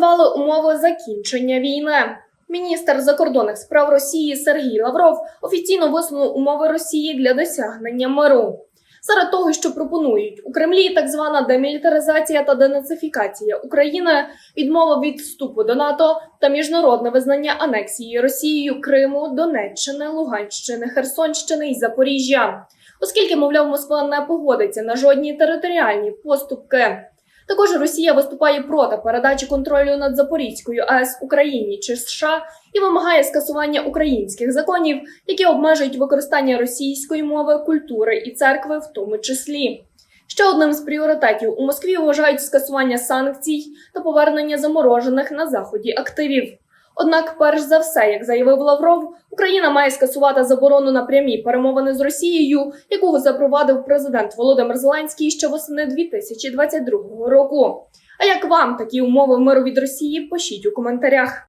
назвали умови закінчення війни. Міністр закордонних справ Росії Сергій Лавров офіційно висунув умови Росії для досягнення миру. Серед того, що пропонують у Кремлі, так звана демілітаризація та денацифікація України, відмова від вступу до НАТО та міжнародне визнання анексії Росією Криму, Донеччини, Луганщини, Херсонщини і Запоріжжя, оскільки, мовляв, Москва не погодиться на жодні територіальні поступки. Також Росія виступає проти передачі контролю над Запорізькою АЕС Україні чи США і вимагає скасування українських законів, які обмежують використання російської мови, культури і церкви, в тому числі. Ще одним з пріоритетів у Москві вважають скасування санкцій та повернення заморожених на заході активів. Однак, перш за все, як заявив Лавров, Україна має скасувати заборону на прямі перемовини з Росією, яку запровадив президент Володимир Зеленський ще восени 2022 року. А як вам такі умови миру від Росії? Пишіть у коментарях.